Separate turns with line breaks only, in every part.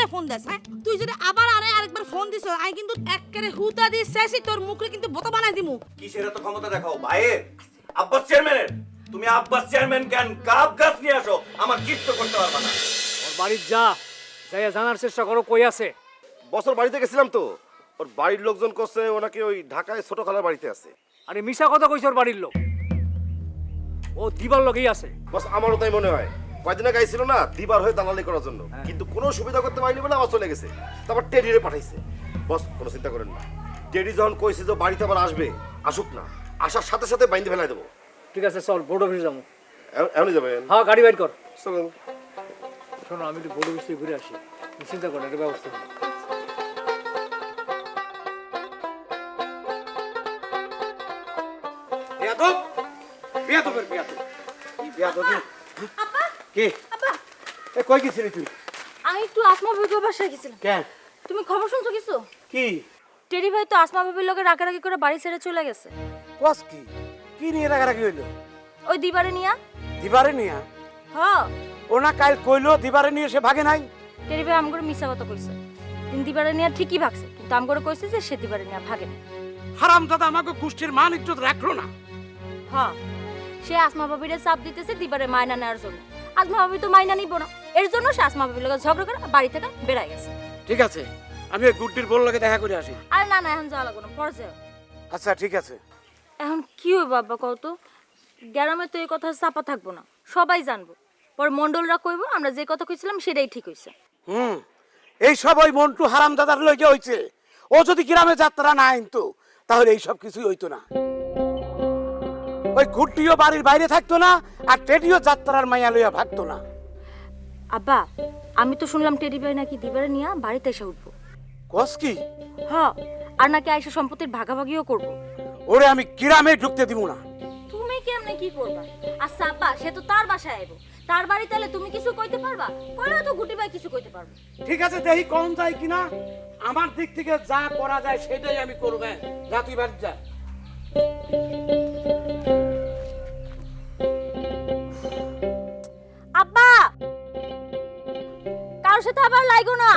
হরতে phone দেস হ্যাঁ? তুই যদি আবার আরে আরেকবার ফোন দিছ আমি কিন্তু একেবারে হুতা দিয়ে শেষই তোর মুখে কিন্তু বোতা বানাই দিমু।
কিসের এত ক্ষমতা দেখাও? ভাইয়ের? আব্বাস চেয়ারম্যানের? তুমি আব্বাস চেয়ারম্যান কেন গাব গাছ নিয়ে আসো আমার কিচ্ছু করতে পারবে না।
ওর বাড়ির যা যাইয়া জানার চেষ্টা করো কই আছে?
বছর বাড়িতে গেছিলাম তো। ওর বাড়ির লোকজন করছে ওনাকে ওই ঢাকায় ছোট খালার বাড়িতে আছে।
আরে মিশা কথা কইছে ওর বাড়ির লোক। ও দিবার লোকই আছে।
বস আমারও তাই মনে হয়। কয়দিন আগে আইছিল না দিবার হয়ে দালালি করার জন্য। কিন্তু কোনো সুবিধা করতে পারিনি বলে আবার চলে গেছে। তারপর টেডিরে পাঠাইছে। বস কোনো চিন্তা করেন না। টেডি যখন কইছে যে বাড়িতে আবার আসবে আসুক না। আসার সাথে সাথে বাইন্দে ফেলাই দেবো।
ঠিক আছে চল বোর্ড অফিসে যাব।
এমনি যাবেন?
হ্যাঁ গাড়ি বাইর কর।
চলুন।
শোনো আমি একটু বোর্ড অফিস থেকে ঘুরে আসি। চিন্তা করো একটা ব্যবস্থা।
বেয়াদব! বেয়াদবের বেয়াদব। বেয়াদব কে? এ কই গেছিলি তুই?
আমি একটু আসমা ভাবির বাসায় গেছিলাম।
কেন?
তুমি খবর শুনছো কিছু?
কি?
টেরি ভাই তো আসমা ভাবির লোকে রাগারাগি করে বাড়ি ছেড়ে চলে গেছে।
কস কি? কি নিয়ে রাগারাগি হইল?
ওই দিবারে নিয়া।
দিবারে নিয়া?
হ।
ওনা কাল কইলো দিবারে নিয়ে সে ভাগে নাই?
টেরি ভাই আমগরে মিশা কথা কইছে। তিন দিবারে নিয়া ঠিকই ভাগছে কিন্তু আমগরে কইছে যে সে দিবারে নিয়া ভাগে না
হারাম দাদা আমাকে গোষ্ঠীর মান ইজ্জত রাখল না।
হ। সে আসমা ভাবিরে চাপ দিতেছে দিবারে মাইনা নেওয়ার জন্য। ভাবি তো মাইনা নিব না। এর জন্য সে আসমা ভাবির লোকে ঝগড়া করে বাড়ি থেকে বেড়াই গেছে।
ঠিক আছে আমি ওই গুড্ডির বল লগে দেখা করে আসি।
আরে না না এখন যাওয়া লাগবে না পরে যাও।
আচ্ছা ঠিক আছে।
এখন কি কত গ্রামে তো এই কথা চাপা থাকব না সবাই জানব। পরে মন্ডলরা কইবো আমরা যে কথা কইছিলাম সেটাই ঠিক হইছে।
হুম এই সব ওই মন্টু হারাম দাদার লইগে হইছে। ও যদি গ্রামে যাত্রা না আনতো তাহলে এই সব কিছুই হইতো না। ওই গুড্ডিও বাড়ির বাইরে থাকতো না আর টেডিও যাত্রার মাইয়া লইয়া ভাগতো না।
আব্বা আমি তো শুনলাম টেডি ভাই নাকি দিবারে নিয়ে বাড়িতে এসে উঠবো।
কস কি?
হ আর নাকি আইসা সম্পত্তির ভাগাভাগিও করব।
ওরে আমি গ্রামে ঢুকতে দিব না।
তুমি কেমনে কি করবা? আচ্ছা আব্বা সে তো তার বাসায় আইবো। তার বাড়ি এলে তুমি কিছু কইতে পারবা? কইলে তো গুটি ভাই কিছু কইতে পারব
ঠিক আছে দেখি কম যায় কিনা? আমার দিক থেকে যা করা যায় সেটাই আমি করব। যা তুই বাড়ি যা।
আব্বা! কারোর সাথে আবার লাইগো না।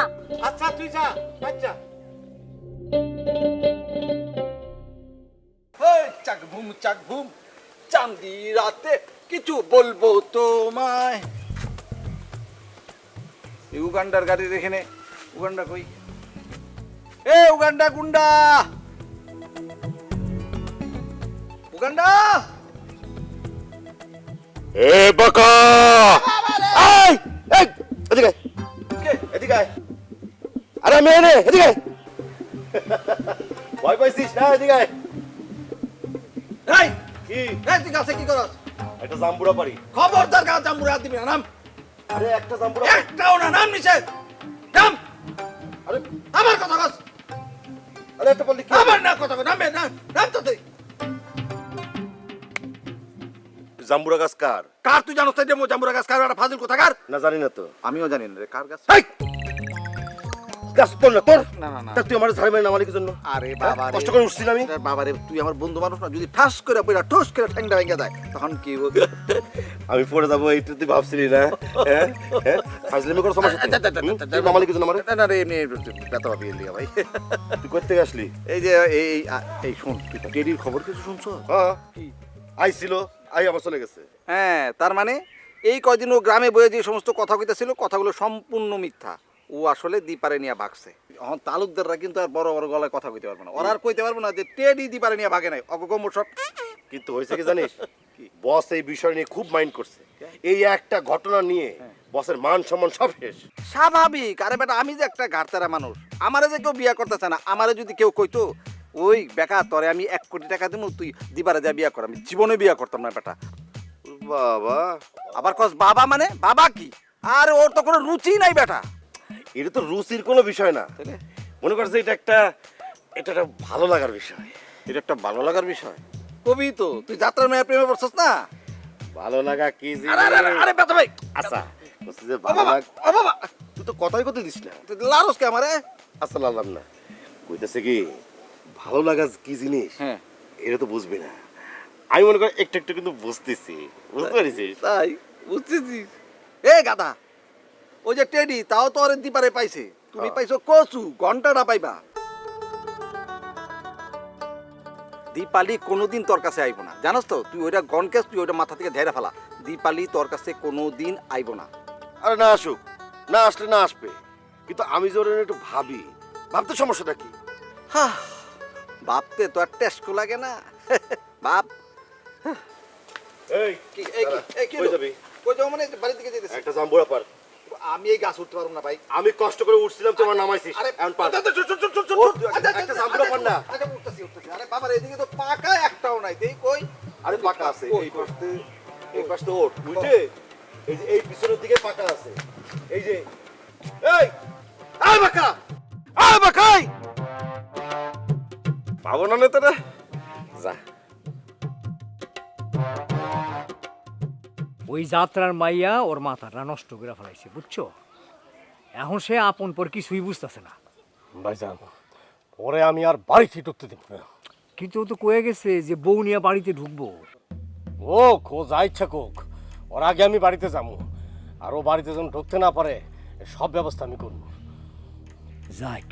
আচ্ছা তুই যা বাচ্চা
চাক ভুম চাক ভুম চাঁদি রাতে কিছু বলব তোমায়। উগান্ডার গাড়ির এখানে, উগান্ডা কই? এ, উগান্ডা গুন্ডা! উগান্ডা!
এ বাকা! এই এই এদিকে? এদিকে। আরে আমি এনে এদিকে। ভয় পাইছিস? না এদিকে।
এই
কি?
এই তুই গাছে কি করস?
একটা জাম্বুরা পারি
খবরদার গা জাম্বুরে দিবি না নাম।
আরে একটা জাম্বুরা
একটাও না নাম নিচে নাম।
আরে।
আমার কথা কস।
আরে একটা বললি কি
আমার না কথা নামে নাম নাম তো তুই।
জাম্বুরা গাছ কার
কার তুই জানোস তাই জাম্বুরা গাছ কার একটা ফাজিল কোথাকার?
না জানি না তো।
আমিও জানি না রে কার গাছ
এই গাছ তোর না তোর।
না, না, না।
তা তুই আমার ঝাড়ি মারি নামালি কি জন্য
আরে
হ্যাঁ?
বাবা রে।
কষ্ট করে উঠছি না আমি?
আরে বাবা রে তুই আমার বন্ধু মানুষ না যদি ঠাস করে পড়া ঠোস করে ঠ্যাংটা ভেঙে যায় তখন কি হবে
আমি পড়ে যাব এইটা তুই ভাবছিলি না? হ্যাঁ? হ্যাঁ? ফাজলামি আমার সাথে হুম? তুই নামালি কি জন্য আমার?
না না রে এমনি ব্যথা পাবি এলিয়া ভাই।
তুই কোথা থেকে আসলি?
এই যে এই এই এই শুন তুই টেডির খবর কিছু শুনছো?
হ্যাঁ। আইছিল। আই আবার চলে গেছে।
হ্যাঁ তার মানে এই কয়দিন ও গ্রামে বয়ে যে সমস্ত কথা কইতেছিল কথাগুলো সম্পূর্ণ মিথ্যা। ও আসলে দিপারে নিয়ে ভাগছে। এখন তালুকদাররা কিন্তু আর বড় বড় গলায় কথা কইতে পারবে না। ওরা আর কইতে পারবে না যে টেডি দিপারে নিয়ে ভাগে নাই। অগগম সব
কিন্তু হয়েছে কি জানিস? বস এই বিষয় নিয়ে খুব মাইন্ড করছে। এই একটা ঘটনা নিয়ে বসের মান সম্মান সব শেষ।
স্বাভাবিক। আরে বেটা আমি যে একটা ঘাটতারা মানুষ আমারে যে কেউ বিয়া করতে চায় না আমারে যদি কেউ কইতো ওই বেকার তরে আমি এক কোটি টাকা দেবো তুই দিবারে যা বিয়া কর আমি জীবনে বিয়া করতাম না বেটা।
বাবা
আবার কস বাবা মানে? বাবা কি? আর ওর তো কোনো রুচি নাই বেটা।
এটা তো রুচির কোনো বিষয় না? মনে করছে এটা একটা এটা একটা ভালো লাগার বিষয়।
এটা একটা ভালো লাগার বিষয়। কবি তো তুই যাত্রার মেয়ে প্রেমে পড়ছস না?
ভালো লাগা কি জিনিস?
আরে বেটা ভাই।
আচ্ছা বলছি যে ভালো
বাবা
লাগ
ও বাবা।
তুই তো কথাই কথা দিস না।
তুই লারস কে আমারে?
আচ্ছা লাগাম না। কইতেছে কি ভালো লাগা কি জিনিস?
হ্যাঁ।
এটা তো বুঝবি না। আমি মনে করি একটু একটু কিন্তু বুঝতেছি। বুঝতে পারিস
তাই বুঝতেছি। এ গাদা ওই যে টেডি তাও তো ওরে দিপারে পাইছে। তুমি পাইছো কচু ঘন্টাটা পাইবা। দীপালি কোনোদিন তোর কাছে আইব না। জানোস তো তুই ওইটা গনকেস তুই ওইটা মাথা থেকে ধেরে ফেলা। দীপালি তোর কাছে কোনোদিন আইব না।
আরে না আসুক না আসলে না আসবে। কিন্তু আমি যে একটু ভাবি ভাবতে সমস্যাটা কি?
হা ভাবতে তো আর টেস্ট লাগে না। বাপ
এই
কি এই কি এই কি
কই যাবি?
কই যাব মানে
একটা জাম্বুরা পার
আমি এই গাছ উঠতে পারব না ভাই।
আমি কষ্ট করে উঠছিলাম তোমার নামাইছিস।
আরে
এখন পার
চল, চল, চল, চল,
ওঠ,
চল।
একটা জাম্বুরা পার না।
আচ্ছা, উঠতেছি, উঠতেছি। আরে বাবার এদিকে তো পাকা একটাও নাই। দেই কই?
আরে পাকা আছে এই পাশে এই পাশে ওঠ। এই যে এই পিছনের দিকে পাকা আছে। এই যে এই আয় বাকা! পাবো না নেতারা? যা।
ওই যাত্রার মাইয়া ওর মাথাটা নষ্ট করে ফেলাইছে বুঝছ? এখন সে আপন পর কিছুই বুঝতেছে না।
ভাইজান ওরে আমি আর বাড়িতে ঢুকতে দিব না।
কিন্তু ও তো কয়ে গেছে যে বউ নিয়ে বাড়িতে ঢুকবো।
ওক ও যা ইচ্ছা কোক ওর আগে আমি বাড়িতে যাব। আর ও বাড়িতে যখন ঢুকতে না পারে সব ব্যবস্থা আমি করব।
যাক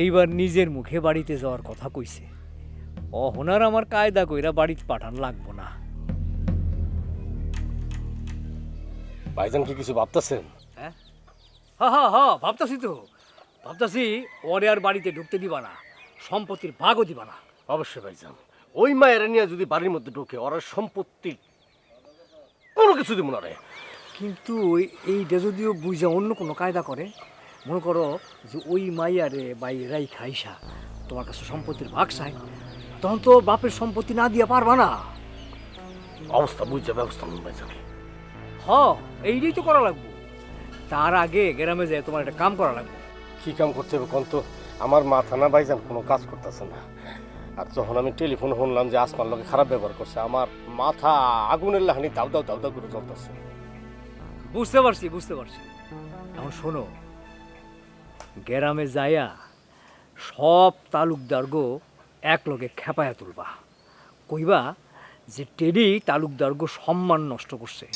এইবার নিজের মুখে বাড়িতে যাওয়ার কথা কইছে। অহনার আমার কায়দা কইরা বাড়িতে পাঠান লাগবো না।
ভাইজান কি কিছু ভাবতেছেন?
হ্যাঁ? হা হা হা ভাবতাছি তো। ভাবতাছি ওরে আর বাড়িতে ঢুকতে দিবা না সম্পত্তির ভাগও দিবা না।
অবশ্যই ভাইজান। ওই মায়ের নিয়ে যদি বাড়ির মধ্যে ঢুকে ওর সম্পত্তি কোনো কিছু দিব না রে।
কিন্তু এইটা যদিও বুঝা অন্য কোনো কায়দা করে মনে করো যে ওই মাইয়ারে বাইরাই খাইসা তোমার কাছে সম্পত্তির ভাগ চাই তখন তো বাপের সম্পত্তি না দিয়ে পারবা না।
অবস্থা বুঝছে ব্যবস্থা ভাইজান
হ এইটাই তো করা লাগবো। তার আগে গ্রামে যায় তোমার একটা কাম করা লাগবে।
কি কাম করতে হবে কোন তো? আমার মাথা না ভাইজান কোনো কাজ করতেছে না। আর যখন আমি টেলিফোন শুনলাম যে আসমার লোকে খারাপ ব্যবহার করছে আমার মাথা আগুনের লাহানি দাউ দাউ দাউ দাউ করে চলতেছে
বুঝতে পারছি বুঝতে পারছি। এখন শোনো গ্রামে যাইয়া সব তালুকদার গো এক লগে খেপায়া তুলবা। কইবা যে টেডি তালুকদার গো সম্মান নষ্ট করছে।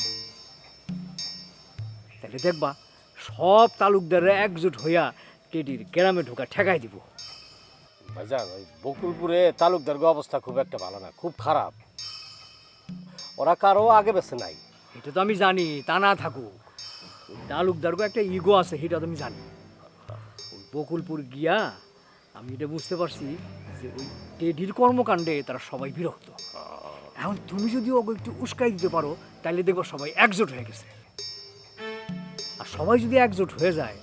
তাহলে দেখবা সব তালুকদাররা একজোট হইয়া টেডির গ্রামে ঢোকা ঠেকাই দিব।
ভাইজান ওই বকুলপুরে তালুকদার অবস্থা খুব একটা ভালো না খুব খারাপ। ওরা কারও আগে বেছে নাই।
এটা তো আমি জানি তা না থাকুক। ওই তালুকদার গো একটা ইগো আছে সেটা তো আমি জানি। বকুলপুর গিয়া আমি এটা বুঝতে পারছি যে ওই টেডির কর্মকাণ্ডে তারা সবাই বিরক্ত। এখন তুমি যদি ওকে একটু উস্কাই দিতে পারো তাহলে দেখব সবাই একজোট হয়ে গেছে। আর সবাই যদি একজোট হয়ে যায়,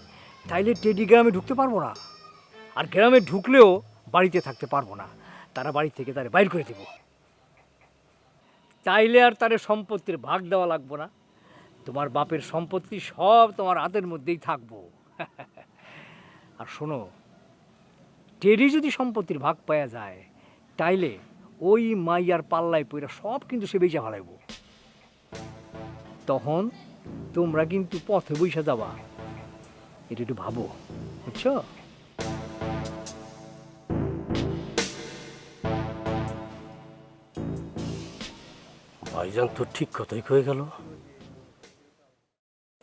তাইলে টেডি গ্রামে ঢুকতে পারব না। আর গ্রামে ঢুকলেও বাড়িতে থাকতে পারব না। তারা বাড়ি থেকে তারা বাইর করে দেবো। চাইলে আর তারে সম্পত্তির ভাগ দেওয়া লাগবো না। তোমার বাপের সম্পত্তি সব তোমার হাতের মধ্যেই থাকব। আর শোনো টেরি যদি সম্পত্তির ভাগ পাওয়া যায় তাইলে ওই মাইয়ার পাল্লায় পইরা সব কিন্তু সে বেচা ফেলাইব। তখন তোমরা কিন্তু পথে বৈশা যাবা। এটা একটু ভাবো বুঝছ?
ভাইজান তো ঠিক কথাই হয়ে গেল।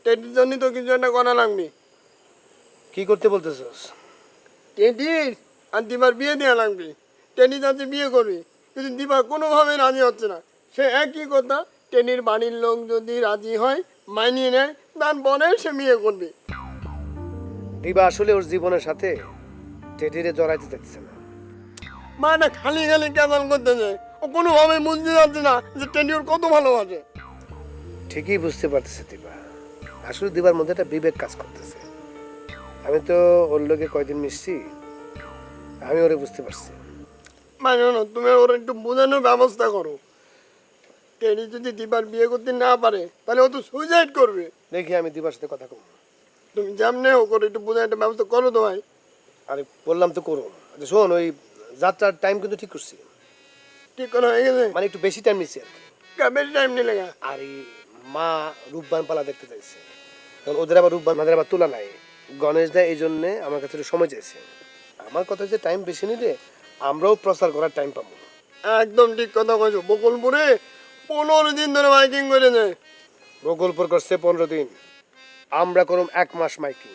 টেডির জন্য তো কিছু একটা করা লাগবে।
কি করতে বলতেছস?
টেডির আর দিবার বিয়ে দেওয়া লাগবে। টেডি যাতে বিয়ে করবে। কিন্তু দিবা কোনোভাবে রাজি হচ্ছে না। সে একই কথা টেনির বাড়ির লোক যদি রাজি হয় মানিয়ে নেয় তারপরে সে বিয়ে করবে।
দিবা আসলে ওর জীবনের সাথে টেডিরে জড়াইতে চাইছে না।
মা না খালি খালি কেদাল করতেছে। ও কোনোভাবে বুঝতে যাচ্ছে না যে টেডি ওর কত ভালোবাসে।
ঠিকই বুঝতে পারতেছে দিবা আসলে দিবার মধ্যে একটা বিবেক কাজ করতেছে। আমি তো ওর লোকে কয়দিন মিশছি আমি ওরে বুঝতে পারছি।
মানে তুমি ওর একটু বোঝানোর ব্যবস্থা করো। টেডি যদি দিবার বিয়ে করতে না পারে তাহলে ও তো সুইসাইড করবে।
দেখি আমি দিবার সাথে কথা কম
তুমি যেমনে হোক ওর একটু বোঝার একটা ব্যবস্থা করো তো ভাই।
আরে বললাম তো করো আচ্ছা, শোন ওই যাত্রার টাইম কিন্তু ঠিক করছি।
ঠিক করা হয়ে গেছে?
মানে একটু বেশি টাইম নিচ্ছি আর
বেশি টাইম নিয়ে লেগা
আর মা রূপবান পালা দেখতে চাইছে ওদের আবার রূপবান মাদের আবার তোলা নাই। গণেশ দা এই জন্যে আমার কাছে একটু সময় চাইছে। আমার কথা যে টাইম বেশি নিলে আমরাও প্রচার করার টাইম পাবো।
একদম ঠিক কথা কইছো বকুলপুরে পনেরো দিন ধরে মাইকিং করে নেয়
বকুলপুর করছে পনেরো দিন। আমরা করুম এক মাস মাইকিং।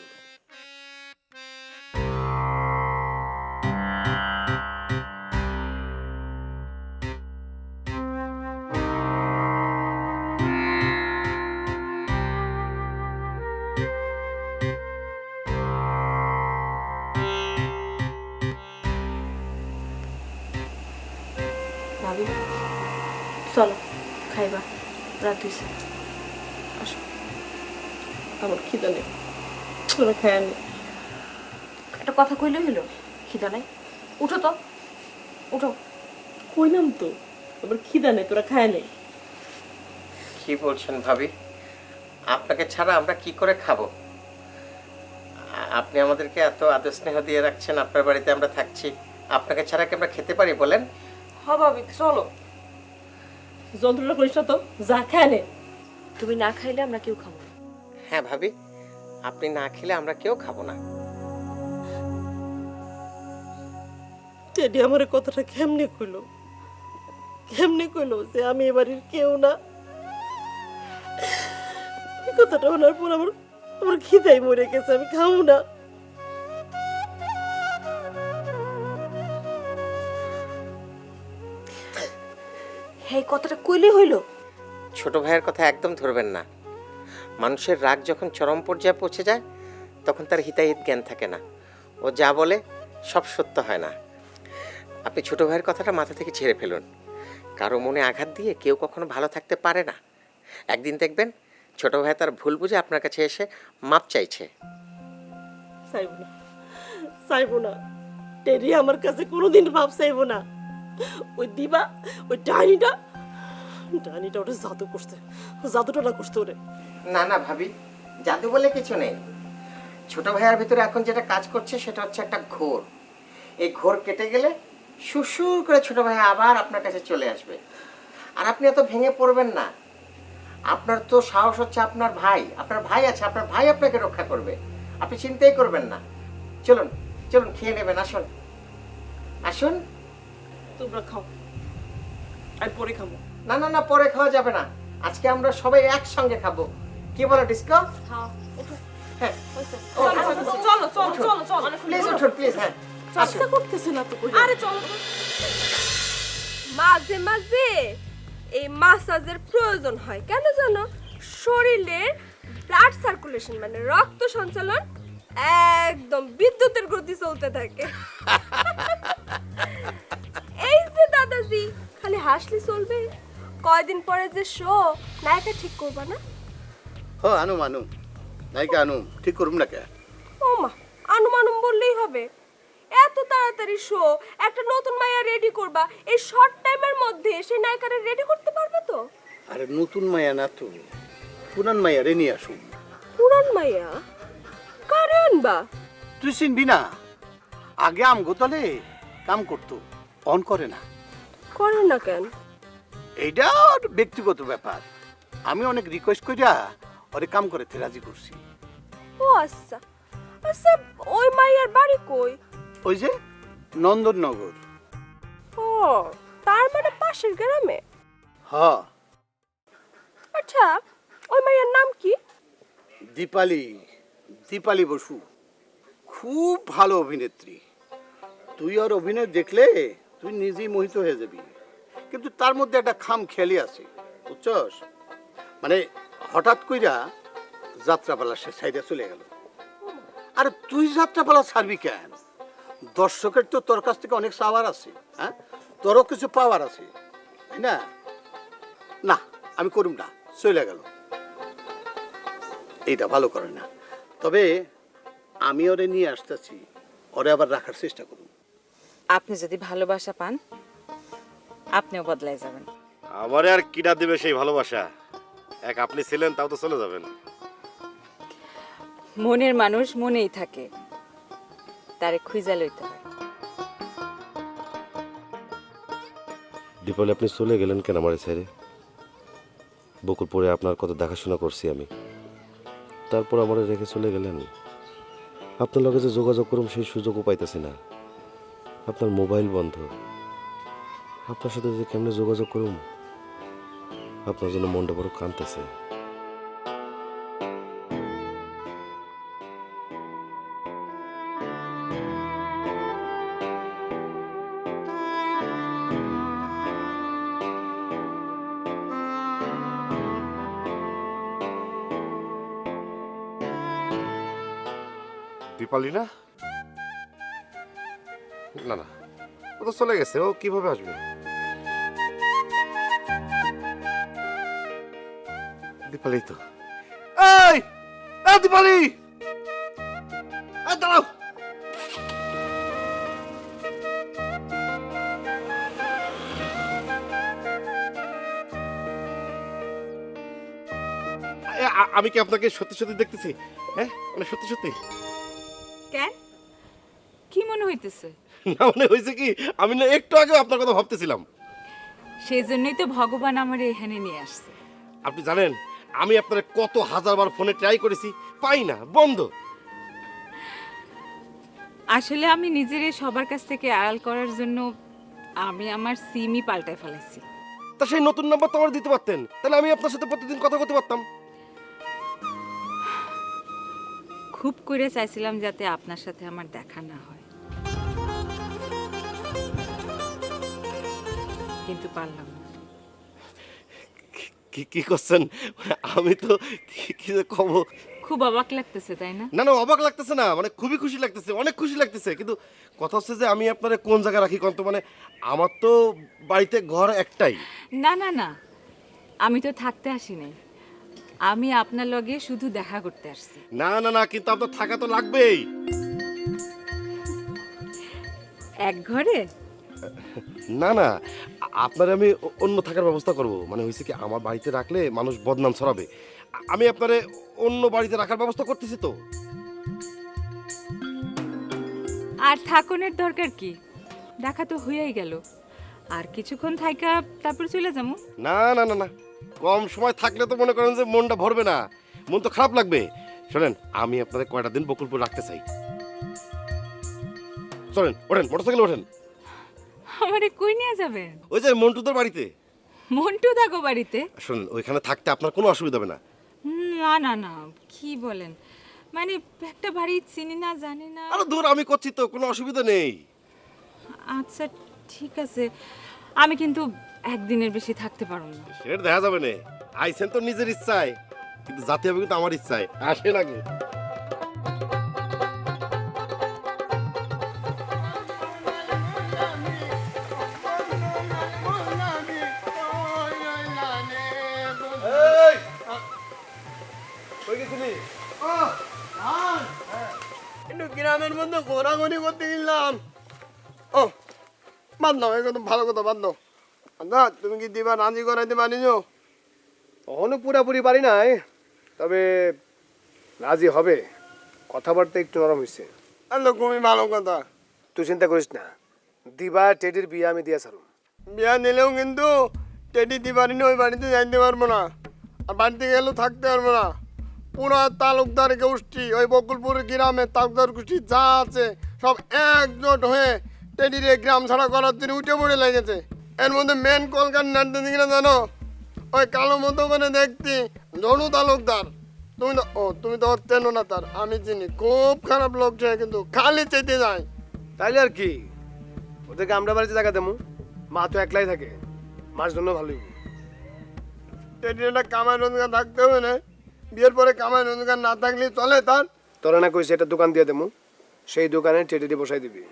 ভাবি। চলো খাইবা। রাত হইছে।
আমার খিদা নেই। তোরা খায় আনি
একটা কথা কইলে হইল? খিদা নাই? উঠো তো। উঠো।
কইলাম তো আমার খিদা নেই তোরা খায় নেই
কি বলছেন ভাবি? আপনাকে ছাড়া আমরা কি করে খাব? আপনি আমাদেরকে এত আদর স্নেহ দিয়ে রাখছেন আপনার বাড়িতে আমরা থাকছি। আপনাকে ছাড়া কি আমরা খেতে পারি বলেন?
হবাবি চলো। যন্ত্রণা করিস না তো যা খায় নে।
তুমি না খাইলে আমরা কেউ খাব না।
হ্যাঁ ভাবি আপনি না খেলে আমরা কেউ খাব না।
টেডি আমার কথাটা কেমনে কইলো? কেমনে কইলো যে আমি এবারের কেউ না? এই কথাটা বলার পর আমার আমার খিদাই মরে গেছে আমি খাব না।
এই কথাটা কইলে হইল?
ছোট ভাইয়ের কথা একদম ধরবেন না। মানুষের রাগ যখন চরম পর্যায়ে পৌঁছে যায় তখন তার হিতাহিত জ্ঞান থাকে না। ও যা বলে সব সত্য হয় না। আপনি ছোট ভাইয়ের কথাটা মাথা থেকে ছেড়ে ফেলুন। কারও মনে আঘাত দিয়ে কেউ কখনো ভালো থাকতে পারে না। একদিন দেখবেন ছোট ভাই তার ভুল বুঝে আপনার কাছে এসে মাপ চাইছে।
চাইব না। চাইব না। টেডি আমার কাছে কোনোদিন ভাব চাইব না। ওই দিবা, ওই ডাইনিটা। ডাইনিটা ওটা জাদু করছে। জাদুটা করছে ওরে।
না না, ভাবি, জাদু বলে কিছু নেই। ছোট ভাইয়ার ভিতরে এখন যেটা কাজ করছে, সেটা হচ্ছে একটা ঘোর। এই ঘোর কেটে গেলে সুসুর করে ছোট ভাই আবার আপনার কাছে চলে আসবে। আর আপনি এত ভেঙে পড়বেন না। আপনার তো সাহস হচ্ছে আপনার ভাই। আপনার ভাই আছে, আপনার ভাই আপনাকে রক্ষা করবে। আপনি চিন্তাই করবেন না। চলুন চলুন, খেয়ে নেবেন, আসুন। আসুন।
তোমরা খাও। আমি পরে খাব।
না না না পরে খাওয়া যাবে না। আজকে আমরা সবাই একসঙ্গে খাব। কি বলো ডিস্কো? হ্যাঁ।
চলো চলো চলো চলো
প্লিজ প্লিজ হ্যাঁ।
করতেছে না তো
আরে চলো মাঝে মাঝে এই মাসাজের প্রয়োজন হয়। কেন জানো? শরীরের ব্লাড সার্কুলেশন মানে রক্ত সঞ্চালন একদম বিদ্যুতের গতি চলতে থাকে। দাদাজি খালি হাসলে চলবে। কয়দিন পরে যে শো নায়িকা ঠিক করবা না?
হ আনুম আনুম। নায়িকা আনুম ঠিক করুম না কে?
ও মা আনুমানুম বললেই হবে। এত তাড়াতাড়ি শো একটা নতুন মায়া রেডি করবা এই শর্ট টাইমের মধ্যে সেই নায়িকারে রেডি করতে পারবে তো?
আরে নতুন মায়া না তো পুরান মায়া রে নিয়ে আসুন
পুরান মায়া? কারে আনবা
তুই চিনবি না আগে আম গোতলে কাম করতো অন করে না।
করে না কেন?
এইটা ওর ব্যক্তিগত ব্যাপার। আমি অনেক রিকোয়েস্ট করিয়া ওরে কাম করে রাজি করছি।
ও আচ্ছা। আচ্ছা ওই মাইয়ার বাড়ি কই?
ওই যে নন্দননগর।
ও তার মানে পাশের গ্রামে?
হ।
আচ্ছা ওই মাইয়ার নাম কি?
দীপালি দীপালি বসু। খুব ভালো অভিনেত্রী। তুই ওর অভিনয় দেখলে তুই নিজেই মোহিত হয়ে যাবি। কিন্তু তার মধ্যে একটা খাম খেয়ালি আছে, বুঝছস? মানে হঠাৎ কইরা যাত্রাপালা সে সাইডে চলে গেল। আরে তুই যাত্রাপালা ছাড়বি কেন? দর্শকের তো তোর কাছ থেকে অনেক সাওয়ার আছে হ্যাঁ? তোরও কিছু পাওয়ার আছে, তাই না? না, আমি করুম না, চলে গেল। এইটা ভালো করে না। তবে আমি ওরে নিয়ে আসতেছি, ওরে আবার রাখার চেষ্টা করুন
আপনি যদি ভালোবাসা পান আপনিও বদলাই যাবেন।
আমারে আর কিনা দিবে সেই ভালোবাসা? এক আপনি ছিলেন তাও তো চলে যাবেন।
মনের মানুষ মনেই থাকে। তারে খুঁজা লইতে হয়।
দীপালি আপনি চলে গেলেন কেন আমার ছেড়ে? বকুলপুরে আপনার কত দেখাশোনা করছি আমি। তারপর আমার রেখে চলে গেলেন? আপনার লগে যে যোগাযোগ করুম সেই সুযোগও পাইতেছি না। আপনার মোবাইল বন্ধ। আপনার সাথে যে কেমনে যোগাযোগ করুন আপনার জন্য মনটা বড় কাঁদতেছে। দীপালি না? তো চলে গেছে, ও কীভাবে আসবে? দীপালি তো। এই দীপালি! আমি কি আপনাকে সত্যি সত্যি দেখতেছি? হ্যাঁ মানে সত্যি সত্যি?
কেন? কি মনে হইতেছে?
না মানে হয়েছে কি আমি না একটু আগে আপনার কথা ভাবতেছিলাম।
সেই জন্যই তো ভগবান আমার এখানে নিয়ে আসছে।
আপনি জানেন আমি আপনার কত হাজারবার ফোনে ট্রাই করেছি পাই না বন্ধ।
আসলে আমি নিজের সবার কাছ থেকে আড়াল করার জন্য আমি আমার সিমই পাল্টায় ফেলেছি।
তা সেই নতুন নাম্বার তো আমার দিতে পারতেন তাহলে আমি আপনার সাথে প্রতিদিন কথা বলতে পারতাম।
খুব করে চাইছিলাম যাতে আপনার সাথে আমার দেখা না হয়। কিন্তু পারলাম না।
কি কি করছেন? আমি তো কি- কি কব?
খুব অবাক লাগতেছে তাই না?
না না অবাক লাগতেছে না মানে খুবই খুশি লাগতেছে অনেক খুশি লাগতেছে কিন্তু কথা হচ্ছে যে আমি আপনার কোন জায়গায় রাখি কন্ত? মানে আমার তো বাড়িতে ঘর একটাই।
না না না আমি তো থাকতে আসিনি। আমি আপনার লগে শুধু দেখা করতে আসছি।
না না না কিন্তু আপনার থাকা তো লাগবেই।
এক ঘরে?
না না আপনার আমি অন্য থাকার ব্যবস্থা করব। মানে হয়েছে কি আমার বাড়িতে রাখলে মানুষ বদনাম ছড়াবে। আমি আপনারে অন্য বাড়িতে রাখার ব্যবস্থা করতেছি তো।
আর থাকনের দরকার কি? দেখা তো হয়েই গেল। আর কিছুক্ষণ থাইকা তারপর চলে যাব
না না না না কম সময় থাকলে তো মনে করেন যে মনটা ভরবে না। মন তো খারাপ লাগবে। শোনেন আমি আপনাদের কয়টা দিন বকুলপুর রাখতে চাই। চলেন ওঠেন মোটরসাইকেল ওঠেন।
আমারে কই নিয়ে যাবেন?
ওই যে মন্টুদের বাড়িতে।
মন্টু থাকো বাড়িতে?
শোনেন ওইখানে থাকতে আপনার কোনো অসুবিধা হবে না।
না না না কি বলেন? মানে একটা বাড়ি চিনি না জানি না।
আরে দূর আমি করছি তো কোনো অসুবিধা নেই।
আচ্ছা ঠিক আছে। আমি কিন্তু একদিনের বেশি থাকতে পারব না।
সেটা দেখা যাবে না। আইসেন তো নিজের ইচ্ছায় কিন্তু জাতি হবে কিন্তু আমার ইচ্ছায়। আসেন আগে।
গ্রামের মধ্যে ঘোরাঘুরি করতে গেলাম। ও বাদ দাও একদম ভালো কথা বাদ দাও আচ্ছা তুমি কি দিবা রাজি করাইতে পারিছো
কখনো পুরাপুরি পারি নাই, তবে রাজি হবে। কথাবার্তা একটু নরম হয়েছে
তাহলে খুবই ভালো কথা।
তুই চিন্তা করিস না, দিবা, টেডির বিয়ে আমি দিয়ে সারুম
বিয়া নিলেও কিন্তু টেডি দিবারিনি ওই বাড়িতে যাইতে পারব না। আর বাড়িতে গেলেও থাকতে পারব না। পুরা তালুকদার গোষ্ঠী ওই বকুলপুর গ্রামে তালুকদার গোষ্ঠী যা আছে সব একজোট হয়ে টেডিরে গ্রাম ছাড়া করার জন্য উঠে পড়ে লেগেছে। এর মধ্যে মেন কলকার নাড়তে দিকে না জানো? ওই কালো মতো করে দেখতি জনু তালুকদার। তুমি তো ও তুমি তো চেনো না তার আমি চিনি। খুব খারাপ লোক সে কিন্তু খালি চেতে যায়।
তাইলে আর কি? ওদেরকে আমরা বাড়িতে দেখা দেবো। মা তো একলাই থাকে। মার জন্য ভালোই।
টেডিটা কামাই রোজগার থাকতে হবে না। বিয়ের পরে কামাই রোজগার না থাকলে চলে তার।
তোরা না কইছে একটা দোকান দিয়ে দেবো সেই দোকানে টেডিটি বসাই দিবি।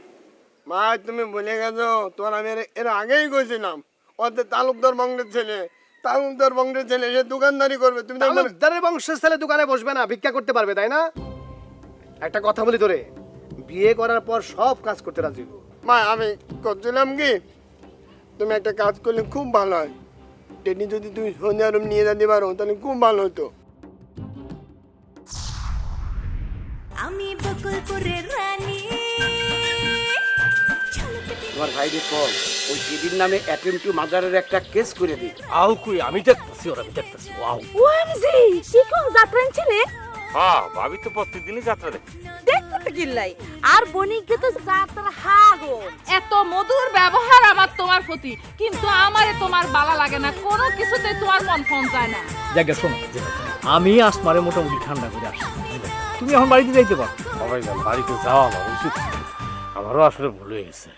মা তুমি বলে গেছো তোর আমি এর- আগেই কইছিলাম ওদের তালুকদার বংশের ছেলে তালুকদার বংশের ছেলে সে দোকানদারি করবে। তুমি
তালুকদারের বংশের ছেলে দোকানে বসবে না ভিক্ষা করতে পারবে তাই না? একটা কথা বলি তোরে বিয়ে করার পর সব কাজ করতে রাজি
মা আমি করছিলাম কি তুমি একটা কাজ করলে খুব ভালো হয়। টেডি যদি তুমি সন্ধ্যা রুম নিয়ে যেতে পারো তাহলে খুব ভালো হতো।
আমি বকুলপুরের রানী।
তোমার কল ওই টেডির নামে অ্যাটেম্প টু মার্ডারের একটা কেস করে দিই।
আও কই আমি দেখতেছি ওরা আমি দেখতেছি ওয়াও।
ওএমজি কি কোন যাত্রান ছেলে
হ্যাঁ ভাবি তো প্রত্যেকদিনই যাত্রা দেখে।
দেখতে গিল্লাই। আর বনিকে তো যাত্রা হাগো।
এত মধুর ব্যবহার আমার তোমার প্রতি কিন্তু আমারে তোমার বালা লাগে না কোনো কিছুতে তোমার মন ফোন যায় না
জায়গা শোনো। আমি আসমারে মোটামুটি ঠান্ডা করে আসছি। তুমি এখন বাড়িতে যাইতে পারো
সবাই বাড়িতে যাওয়া আমার উচিত। আমারও আসলে ভুল হয়ে গেছে